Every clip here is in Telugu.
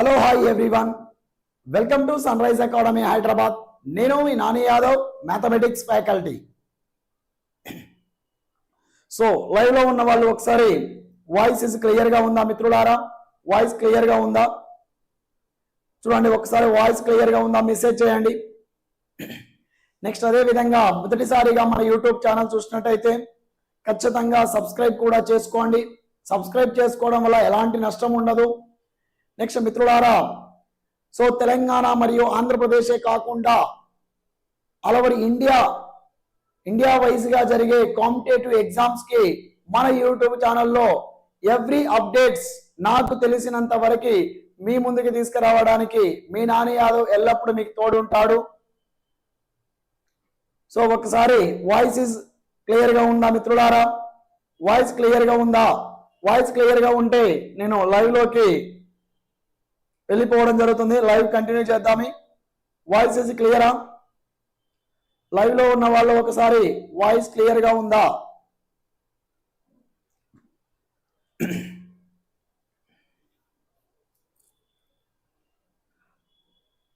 Hello hi everyone welcome to Sunrise Academy Hyderabad నేను మీ Nani Yadav mathematics faculty so లైవ్లో ఉన్న వాళ్ళు ఒకసారి వాయిస్ ఇస్ క్లియర్గా ఉందా మిత్రులారా? వాయిస్ క్లియర్గా ఉందా? చూడండి ఒకసారి వాయిస్ క్లియర్గా ఉందా? మెసేజ్ చేయండి. నెక్స్ట్ అదే విధంగా మొదటిసారిగా మన యూట్యూబ్ ఛానల్ చూసినట్టయితే ఖచ్చితంగా సబ్స్క్రైబ్ కూడా చేసుకోండి. సబ్స్క్రైబ్ చేసుకోవడం వల్ల ఎలాంటి నష్టం ఉండదు. నెక్స్ట్ మిత్రులారా సో తెలంగాణ మరియు ఆంధ్రప్రదేశే కాకుండా అలవరి ఇండియా ఇండియా వైజ్గా జరిగే కాంపిటేటివ్ ఎగ్జామ్స్కి మన యూట్యూబ్ ఛానల్లో ఎవ్రీ అప్డేట్స్ నాకు తెలిసినంత వరకు మీ ముందుకు తీసుకురావడానికి మీ నాని యాదవ్ ఎల్లప్పుడూ మీకు తోడుంటాడు. సో ఒకసారి వాయిస్ ఇస్ క్లియర్గా ఉందా మిత్రులారా? వాయిస్ క్లియర్గా ఉందా? వాయిస్ క్లియర్గా ఉంటే నేను లైవ్లోకి వెళ్ళిపోవడం జరుగుతుంది. లైవ్ కంటిన్యూ చేద్దామి. వాయిస్ ఇస్ క్లియరా లైవ్లో ఉన్న వాళ్ళు ఒకసారి వాయిస్ క్లియర్గా ఉందా?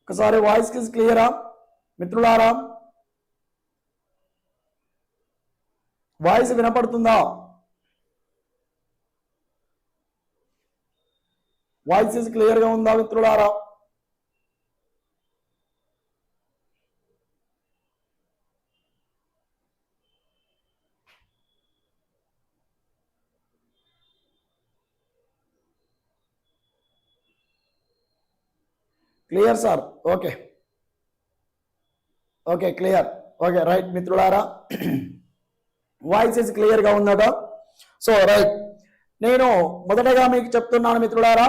ఒకసారి వాయిస్కి క్లియరా మిత్రులారా? వాయిస్ వినపడుతుందా? వాయిస్ ఇస్ క్లియర్గా ఉందా మిత్రులారా? Clear sir okay okay clear okay right మిత్రులారా? వాయిస్ ఇస్ క్లియర్గా ఉందట సో రైట్ నేను మొదటగా మీకు చెప్తున్నాను మిత్రులారా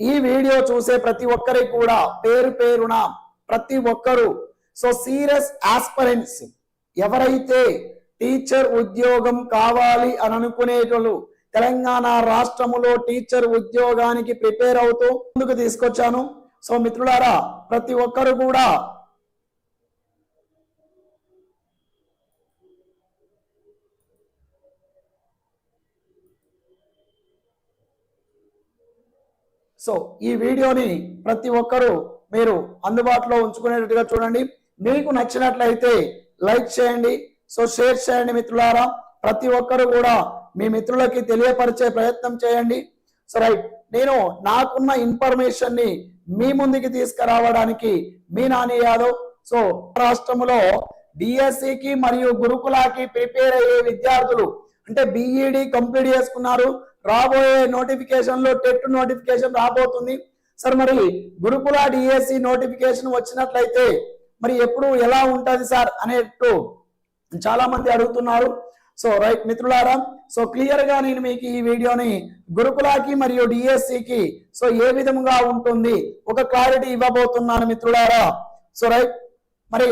ఈ వీడియో చూసే ప్రతి ఒక్కరికి కూడా పేరు పేరున ప్రతి ఒక్కరు. సో సీరియస్ ఆస్పరెంట్స్ ఎవరైతే టీచర్ ఉద్యోగం కావాలి అని అనుకునేటోళ్ళు తెలంగాణ రాష్ట్రములో టీచర్ ఉద్యోగానికి ప్రిపేర్ అవుతూ ముందుకు తీసుకొచ్చాను. సో మిత్రులారా ప్రతి ఒక్కరు కూడా సో ఈ వీడియోని ప్రతి ఒక్కరూ మీరు అందుబాటులో ఉంచుకునేటట్టుగా చూడండి. మీకు నచ్చినట్లయితే లైక్ చేయండి. సో షేర్ చేయండి మిత్రులారా. ప్రతి ఒక్కరు కూడా మీ మిత్రులకి తెలియపరిచే ప్రయత్నం చేయండి. సో రైట్ నేను నాకున్న ఇన్ఫర్మేషన్ని మీ ముందుకి తీసుకురావడానికి మీ నాని యాదవ్. సో రాష్ట్రంలో డిఎస్సికి మరియు గురుకులాకి ప్రిపేర్ అయ్యే విద్యార్థులు అంటే బిఈడి కంప్లీట్ చేసుకున్నారు. రాబోయే నోటిఫికేషన్లో టెట్ నోటిఫికేషన్ రాబోతుంది. సార్ మరి గురుకుల డిఎస్సి నోటిఫికేషన్ వచ్చినట్లయితే మరి ఎప్పుడు ఎలా ఉంటది సార్ అనేట్టు చాలా మంది అడుగుతున్నారు. సో రైట్ మిత్రులారా సో క్లియర్గా నేను మీకు ఈ వీడియోని గురుకులాకి మరియు డిఎస్సికి సో ఏ విధంగా ఉంటుంది ఒక క్లారిటీ ఇవ్వబోతున్నాను మిత్రులారా. సో రైట్ మరి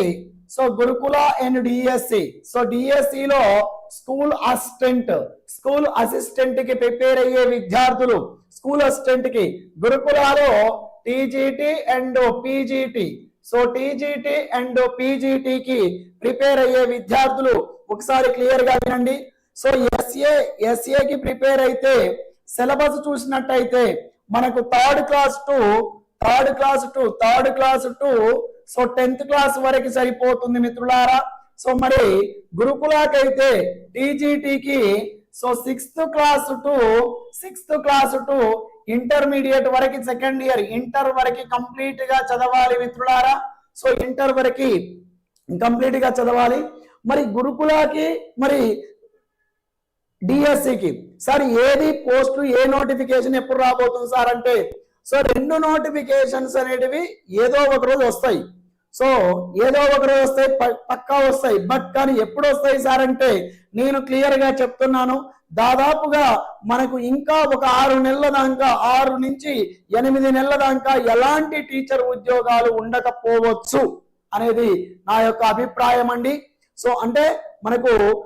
so Gurukul and DSC so DSC లో స్కూల్ అసిస్టెంట్ స్కూల్ అసిస్టెంట్కి ప్రిపేర్ అయ్యే విద్యార్థులు స్కూల్ అసిస్టెంట్కి గురుకులాలో TGT and PGT so TGT and పీజీటీకి prepare అయ్యే విద్యార్థులు ఒకసారి క్లియర్గా వినండి. సో ఎస్ఏ ఎస్ఏకి ప్రిపేర్ అయితే సిలబస్ చూసినట్టయితే మనకు third class to third class to third class to. So tenth class వరకు సరిపోతుంది మిత్రులారా. సో మరి గురుకులాకైతే టీజీటీకి so sixth class to sixth class to intermediate వరకు సెకండ్ ఇయర్ ఇంటర్ వరకు కంప్లీట్గా చదవాలి మిత్రులారా. సో ఇంటర్ వరకు కంప్లీట్గా చదవాలి. మరి గురుకులాకి మరి డిఎస్సికి సార్ ఏది పోస్టు ఏ నోటిఫికేషన్ ఎప్పుడు రాబోతుంది సార్ అంటే సో రెండు నోటిఫికేషన్స్ అనేటివి ఏదో ఒక రోజు వస్తాయి. సో ఏదో ఒక రోజు వస్తాయి ప- పక్కా వస్తాయి. బట్ కానీ ఎప్పుడు వస్తాయి సార్ అంటే నేను క్లియర్గా చెప్తున్నాను. దాదాపుగా మనకు ఇంకా ఒక ఆరు నెలల దాకా ఆరు నుంచి ఎనిమిది నెలల దాకా ఎలాంటి టీచర్ ఉద్యోగాలు ఉండకపోవచ్చు అనేది నా యొక్క అభిప్రాయం అండి. సో అంటే మనకు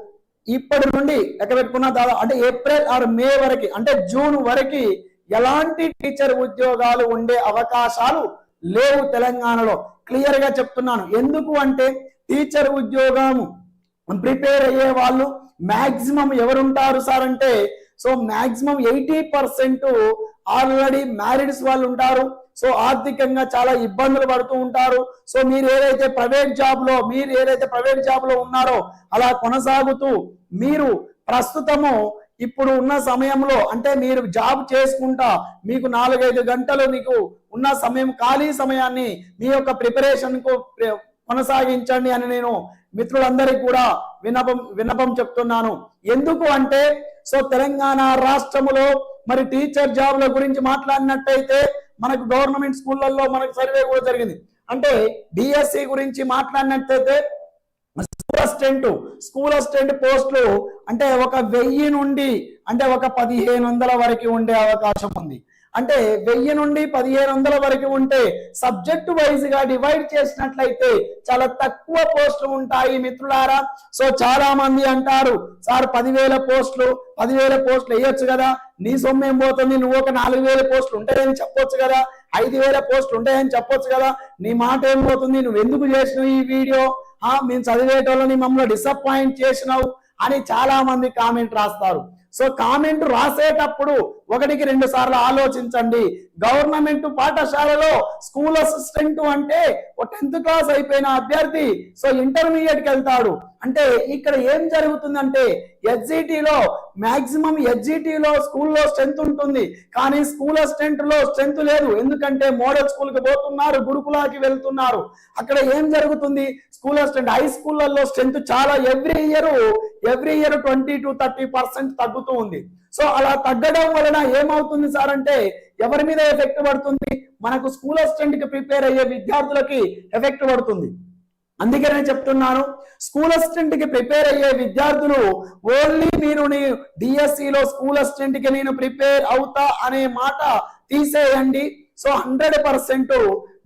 ఇప్పటి నుండి లెక్క పెట్టుకున్న దాదాపు అంటే ఏప్రిల్ ఆర్ మే వరకు అంటే జూన్ వరకు ఎలాంటి టీచర్ ఉద్యోగాలు ఉండే అవకాశాలు లేవు తెలంగాణలో. క్లియర్గా చెప్తున్నాను. ఎందుకు అంటే టీచర్ ఉద్యోగం ప్రిపేర్ అయ్యే వాళ్ళు మాక్సిమం ఎవరుంటారు సార్ అంటే so maximum eighty percent already marrieds వాళ్ళు ఉంటారు. సో ఆర్థికంగా చాలా ఇబ్బందులు పడుతూ ఉంటారు. సో మీరు ఏదైతే ప్రైవేట్ జాబ్లో మీరు ఏదైతే ప్రైవేట్ జాబ్లో ఉన్నారో అలా కొనసాగుతూ మీరు ప్రస్తుతము ఇప్పుడు ఉన్న సమయంలో అంటే మీరు జాబ్ చేసుకుంటా మీకు నాలుగైదు గంటలు మీకు ఉన్న సమయం ఖాళీ సమయాన్ని మీ యొక్క ప్రిపరేషన్కు కొనసాగించండి అని నేను మిత్రులందరికీ కూడా వినపం వినపం చెప్తున్నాను. ఎందుకు అంటే సో తెలంగాణ రాష్ట్రములో మరి టీచర్ జాబ్ల గురించి మాట్లాడినట్టయితే మనకు గవర్నమెంట్ స్కూళ్ళల్లో మనకు సర్వే కూడా జరిగింది. అంటే డిఎస్సి గురించి మాట్లాడినట్టయితే స్కూల్ అసిస్టెంట్ స్కూల్ అసిస్టెంట్ పోస్టులు అంటే ఒక వెయ్యి నుండి అంటే ఒక పదిహేను వందల వరకు ఉండే అవకాశం ఉంది. అంటే వెయ్యి నుండి పదిహేను వందల వరకు ఉంటే సబ్జెక్టు వైజ్గా డివైడ్ చేసినట్లయితే చాలా తక్కువ పోస్టులు ఉంటాయి మిత్రులారా. సో చాలా మంది అంటారు సార్ పదివేల పోస్టులు పదివేల పోస్టులు వేయొచ్చు కదా. నీ సొమ్ము ఏం పోతుంది? నువ్వు ఒక నాలుగు వేల పోస్టులు ఉంటాయని చెప్పొచ్చు కదా. ఐదు వేల పోస్టులు ఉంటాయని చెప్పొచ్చు కదా. నీ మాట ఏం పోతుంది? నువ్వు ఎందుకు చేసినావు ఈ వీడియో? ఆ మేము చదివేటోళ్ళని మమ్మల్ని డిసప్పాయింట్ చేసినావు అని చాలా మంది కామెంట్ రాస్తారు. సో కామెంట్ రాసేటప్పుడు ఒకటికి రెండు సార్లు ఆలోచించండి. గవర్నమెంట్ పాఠశాలలో స్కూల్ అసిస్టెంట్ అంటే టెన్త్ క్లాస్ అయిపోయిన అభ్యర్థి సో ఇంటర్మీడియట్కి వెళ్తాడు. అంటే ఇక్కడ ఏం జరుగుతుందంటే హెచ్జిటిలో మాక్సిమం హెచ్జిటిలో స్కూల్లో స్ట్రెంత్ ఉంటుంది. కానీ స్కూల్ అసిస్టెంట్లో స్ట్రెంత్ లేదు. ఎందుకంటే మోడల్ స్కూల్కి పోతున్నారు గురుకులాకి వెళ్తున్నారు. అక్కడ ఏం జరుగుతుంది? స్కూల్ అసిస్టెంట్ హై స్కూళ్ళల్లో స్ట్రెంత్ చాలా every year every year twenty to thirty percent తగ్గుతూ ఉంది. సో అలా తగ్గడం వలన ఏమవుతుంది సార్ అంటే ఎవరి మీద ఎఫెక్ట్ పడుతుంది? మనకు స్కూల్ అసిస్టెంట్కి ప్రిపేర్ అయ్యే విద్యార్థులకి ఎఫెక్ట్ పడుతుంది. అందుకే నేను చెప్తున్నాను స్కూల్ అసిస్టెంట్కి ప్రిపేర్ అయ్యే విద్యార్థులు ఓన్లీ మీరు నీ డిఎస్సిలో స్కూల్ అసిస్టెంట్కి నేను ప్రిపేర్ అవుతా అనే మాట తీసేయండి. సో హండ్రెడ్ పర్సెంట్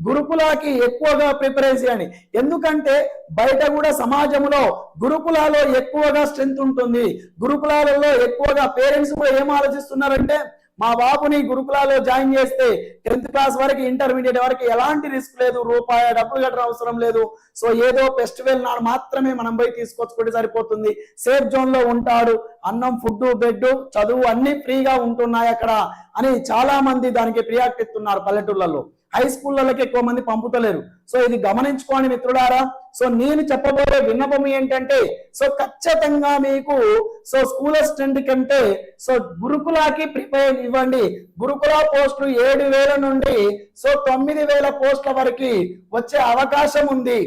గురుకులాకి ఎక్కువగా ప్రిపేర్ ఇవ్వండి ఎందుకంటే బయట కూడా సమాజంలో గురుకులాలో ఎక్కువగా స్ట్రెంత్ ఉంటుంది. గురుకులాలలో ఎక్కువగా పేరెంట్స్ కూడా ఏం ఆలోచిస్తున్నారంటే మా బాబుని గురుకులాలో జాయిన్ చేస్తే టెన్త్ క్లాస్ వరకు ఇంటర్మీడియట్ వరకు ఎలాంటి రిస్క్ లేదు రూపాయి డబ్బులు కట్టడం అవసరం లేదు. సో ఏదో ఫెస్టివల్ నాడు మాత్రమే మనం పోయి తీసుకొచ్చుకుంటే సరిపోతుంది. సేఫ్ జోన్లో ఉంటాడు. అన్నం ఫుడ్ బెడ్ చదువు అన్ని ఫ్రీగా ఉంటున్నాయి అక్కడ అని చాలా మంది దానికి ప్రియాక్ట్ ఇస్తున్నారు పల్లెటూళ్ళలో హై స్కూళ్ళకి ఎక్కువ మంది పంపుతలేరు. సో ఇది గమనించుకోండి మిత్రుడారా సో నేను చెప్పబోయే విన్నపం ఏంటంటే సో ఖచ్చితంగా మీకు సో స్కూల్ అసిస్టెంట్ కంటే సో గురుకులాకి ప్రిపేర్ ఇవ్వండి. గురుకుల పోస్టులు ఏడు వేల నుండి సో తొమ్మిది వేల పోస్టుల వరకు వచ్చే అవకాశం ఉంది.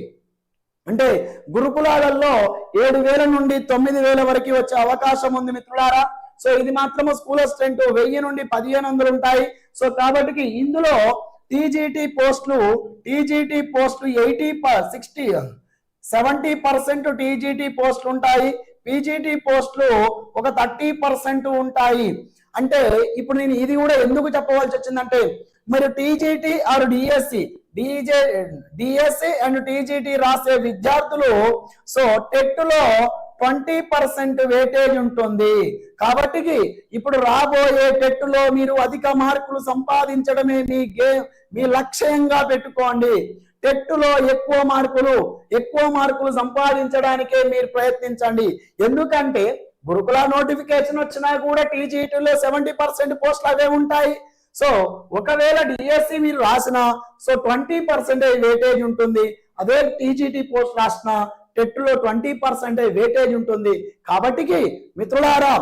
అంటే గురుకులాలలో ఏడు వేల నుండి తొమ్మిది వేల వరకు వచ్చే అవకాశం ఉంది మిత్రులారా. సో ఇది మాత్రము స్కూల్ అసిస్టెంట్ వెయ్యి నుండి పదిహేను వందలు ఉంటాయి. సో కాబట్టి ఇందులో టీజీటీ పోస్టులు టీజీటీ పోస్టులు eighty sixty seventy percent TGT పోస్టులు ఉంటాయి. పీజీటీ పోస్టులు ఒక థర్టీ పర్సెంట్ ఉంటాయి. అంటే ఇప్పుడు నేను ఇది కూడా ఎందుకు చెప్పవలసి వచ్చిందంటే మరి TGT or DSC DJ DSC and TGT రాసే విద్యార్థులు సో టెట్లో ట్వంటీ పర్సెంట్ వేటేజ్ ఉంటుంది. కాబట్టి ఇప్పుడు రాబోయే టెట్టులో మీరు అధిక మార్కులు సంపాదించడమే మీ గేమ్ మీ లక్ష్యంగా పెట్టుకోండి. టెట్టులో ఎక్కువ మార్కులు ఎక్కువ మార్కులు సంపాదించడానికే మీరు ప్రయత్నించండి. ఎందుకంటే గురుకుల నోటిఫికేషన్ వచ్చినా కూడా టీజీటీలో సెవెంటీ పర్సెంట్ పోస్టులు అవే ఉంటాయి. సో ఒకవేళ డిఎస్సి మీరు రాసిన సో ట్వంటీ పర్సెంటేజ్ వేటేజ్ ఉంటుంది. అదే టీజీటీ పోస్ట్ రాసిన టెట్లో ట్వంటీ పర్సెంట్ వేటేజ్ ఉంటుంది. కాబట్టికి మిత్రులారా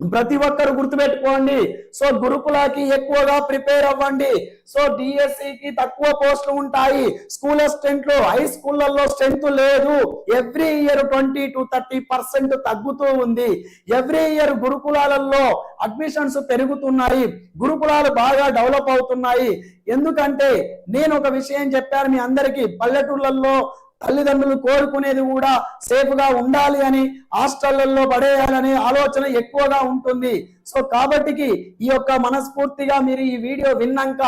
ప్రతి ఒక్కరు గుర్తుపెట్టుకోండి. సో గురుకులకి ఎక్కువగా ప్రిపేర్ అవ్వండి. సో డిఎస్సికి తక్కువ పోస్టులు ఉంటాయి. స్కూల్ అసిస్టెంట్ హై స్కూళ్ళల్లో స్ట్రెంత్ లేదు. Every year twenty to thirty percent తగ్గుతూ ఉంది. ఎవ్రీ ఇయర్ గురుకులాలలో అడ్మిషన్స్ పెరుగుతున్నాయి. గురుకులాలు బాగా డెవలప్ అవుతున్నాయి. ఎందుకంటే నేను ఒక విషయం చెప్పాను మీ అందరికీ. పల్లెటూళ్ళల్లో తల్లిదండ్రులు కోరుకునేది కూడా సేఫ్గా ఉండాలి అని హాస్టళ్ళలో పడేయాలనే ఆలోచన ఎక్కువగా ఉంటుంది. సో కాబట్టికి ఈ యొక్క మనస్ఫూర్తిగా మీరు ఈ వీడియో విన్నాక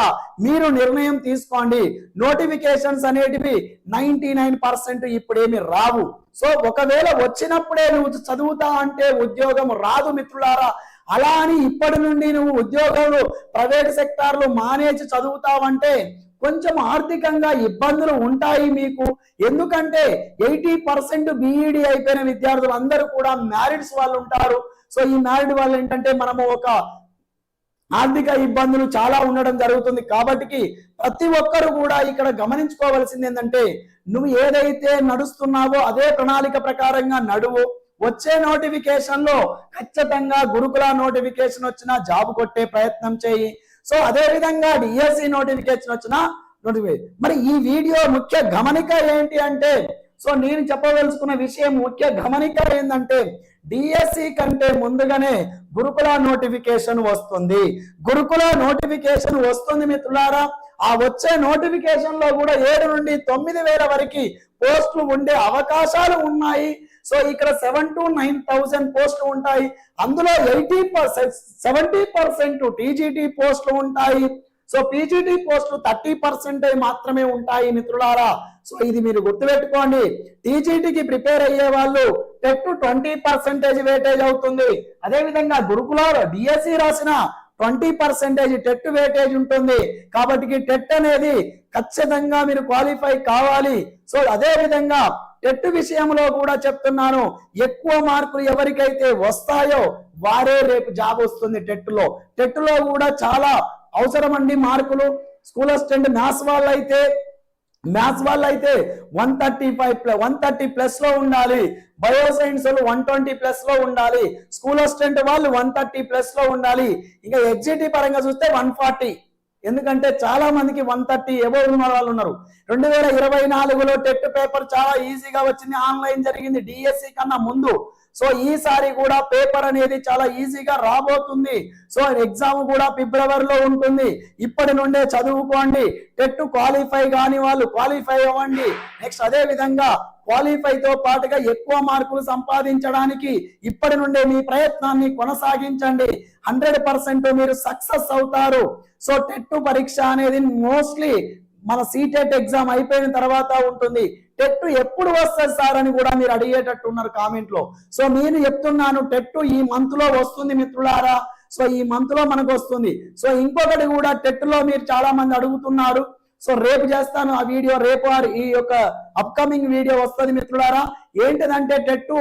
మీరు నిర్ణయం తీసుకోండి. నోటిఫికేషన్స్ అనేటివి నైన్టీ నైన్ పర్సెంట్ ఇప్పుడేమి రావు. సో ఒకవేళ వచ్చినప్పుడే నువ్వు చదువుతా అంటే ఉద్యోగం రాదు మిత్రులారా. అలా అని ఇప్పటి నుండి నువ్వు ఉద్యోగాలు ప్రైవేట్ సెక్టార్లు మానేసి చదువుతావంటే కొంచెం ఆర్థికంగా ఇబ్బందులు ఉంటాయి మీకు. ఎందుకంటే ఎయిటీ పర్సెంట్ బీఈడి అయిపోయిన విద్యార్థులు అందరూ కూడా మ్యారిడ్స్ వాళ్ళు ఉంటారు. సో ఈ మ్యారిడ్ వాళ్ళు ఏంటంటే మనము ఒక ఆర్థిక ఇబ్బందులు చాలా ఉండడం జరుగుతుంది. కాబట్టి ప్రతి ఒక్కరు కూడా ఇక్కడ గమనించుకోవాల్సింది ఏంటంటే నువ్వు ఏదైతే నడుస్తున్నావో అదే ప్రణాళిక ప్రకారంగా నడువు. వచ్చే నోటిఫికేషన్లో ఖచ్చితంగా గురుకుల నోటిఫికేషన్ వచ్చినా జాబ్ కొట్టే ప్రయత్నం చేయి. సో అదేవిధంగా డిఎస్సి నోటిఫికేషన్ వచ్చిన నోటిఫికేషన్ మరి ఈ వీడియో ముఖ్య గమనిక ఏంటి అంటే సో నేను చెప్పదలుచుకున్న విషయం ముఖ్య గమనిక ఏంటంటే డిఎస్సి కంటే ముందుగానే గురుకుల నోటిఫికేషన్ వస్తుంది. గురుకుల నోటిఫికేషన్ వస్తుంది మిత్రులారా. ఆ వచ్చే నోటిఫికేషన్లో కూడా ఏడు నుండి తొమ్మిది వేల వరకు పోస్టులు ఉండే అవకాశాలు ఉన్నాయి. సో ఇక్కడ సెవెన్ టు నైన్ థౌసండ్ పోస్టులు ఉంటాయి. అందులో eighty percent seventy percent TGT పోస్టులు ఉంటాయి. సో పీజీటీ పోస్టులు థర్టీ పర్సెంటేజ్ మాత్రమే ఉంటాయి మిత్రులారా. సో ఇది మీరు గుర్తుపెట్టుకోండి. టీజీటీకి ప్రిపేర్ అయ్యే వాళ్ళు టెట్ ట్వంటీ పర్సెంటేజ్ వేటేజ్ అవుతుంది. అదేవిధంగా గురుకులాలు డిఎస్సి రాసిన ట్వంటీ పర్సెంటేజ్ టెట్ వేటేజ్ ఉంటుంది. కాబట్టి టెట్ అనేది ఖచ్చితంగా మీరు క్వాలిఫై కావాలి. సో అదే విధంగా టెట్ విషయంలో కూడా చెప్తున్నాను. ఎక్కువ మార్కులు ఎవరికైతే వస్తాయో వారే రేపు జాబ్ వస్తుంది టెట్లో టెట్లో కూడా చాలా అవసరం అండి మార్కులు. స్కూల్ అసిస్టెంట్ మ్యాథ్స్ వాళ్ళు అయితే మ్యాథ్స్ వాళ్ళు అయితే one thirty five one thirty ప్లస్లో ఉండాలి. బయో సైన్స్ వాళ్ళు వన్ ట్వంటీ ప్లస్లో ఉండాలి. స్కూల్ అసిస్టెంట్ వాళ్ళు వన్ థర్టీ ప్లస్లో ఉండాలి. ఇంకా ఎగ్జిటి పరంగా చూస్తే వన్ ఫార్టీ. ఎందుకంటే చాలా మందికి వన్ థర్టీ ఎవో ఉన్న వాళ్ళు ఉన్నారు. రెండు వేల ఇరవై నాలుగులో టెట్ పేపర్ చాలా ఈజీగా వచ్చింది. ఆన్లైన్ జరిగింది. డిఎస్సి కన్నా ముందు సో ఈసారి కూడా పేపర్ అనేది చాలా ఈజీగా రాబోతుంది. సో ఎగ్జామ్ కూడా ఫిబ్రవరిలో ఉంటుంది. ఇప్పటి నుండే చదువుకోండి. టెట్ క్వాలిఫై కాని వాళ్ళు క్వాలిఫై అవ్వండి. నెక్స్ట్ అదే విధంగా క్వాలిఫై తో పాటుగా ఎక్కువ మార్కులు సంపాదించడానికి ఇప్పటి నుండే మీ ప్రయత్నాన్ని కొనసాగించండి. హండ్రెడ్ పర్సెంట్ మీరు సక్సెస్ అవుతారు. సో టెట్ పరీక్ష అనేది మోస్ట్లీ మన సీటెట్ ఎగ్జామ్ అయిపోయిన తర్వాత ఉంటుంది. టెట్ ఎప్పుడు వస్తుంది సార్ అని కూడా మీరు అడిగేటట్టు ఉన్నారు కామెంట్లో. సో నేను చెప్తున్నాను టెట్ ఈ మంత్లో వస్తుంది మిత్రులారా. సో ఈ మంత్లో మనకు వస్తుంది. సో ఇంకొకటి కూడా టెట్లో మీరు చాలా మంది అడుగుతున్నారు. సో రేపు చేస్తాను ఆ వీడియో రేపు ఆర్ ఈ యొక్క అప్కమింగ్ వీడియో వస్తుంది మిత్రులారా. ఏంటిదంటే టెట్టు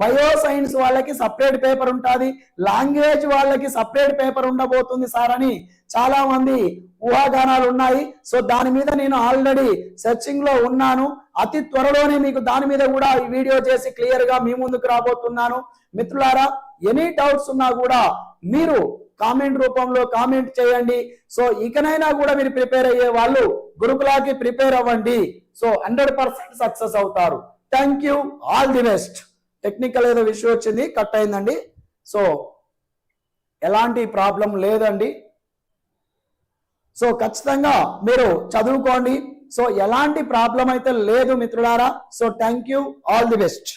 బయో సైన్స్ వాళ్ళకి సపరేట్ పేపర్ ఉంటుంది. లాంగ్వేజ్ వాళ్ళకి సపరేట్ పేపర్ ఉండబోతుంది సార్ అని చాలా మంది ఊహాగానాలు ఉన్నాయి. సో దాని మీద నేను ఆల్రెడీ సెర్చింగ్లో ఉన్నాను. అతి త్వరలోనే మీకు దాని మీద కూడా ఈ వీడియో చేసి క్లియర్గా మీ ముందుకు రాబోతున్నాను. మిత్రులారా ఎనీ డౌట్స్ ఉన్నా కూడా మీరు కామెంట్ రూపంలో కామెంట్ చేయండి. సో ఇకనైనా కూడా మీరు ప్రిపేర్ అయ్యే వాళ్ళు గురుకులాకి ప్రిపేర్ అవ్వండి. సో హండ్రెడ్ పర్సెంట్ సక్సెస్ అవుతారు. Thank you all the best technical ఏదో విషయం వచ్చింది కట్ అయిందండి. సో ఎలాంటి ప్రాబ్లం లేదండి. సో ఖచ్చితంగా మీరు చదువుకోండి. సో ఎలాంటి ప్రాబ్లం అయితే లేదు మిత్రులారా. So thank you all the best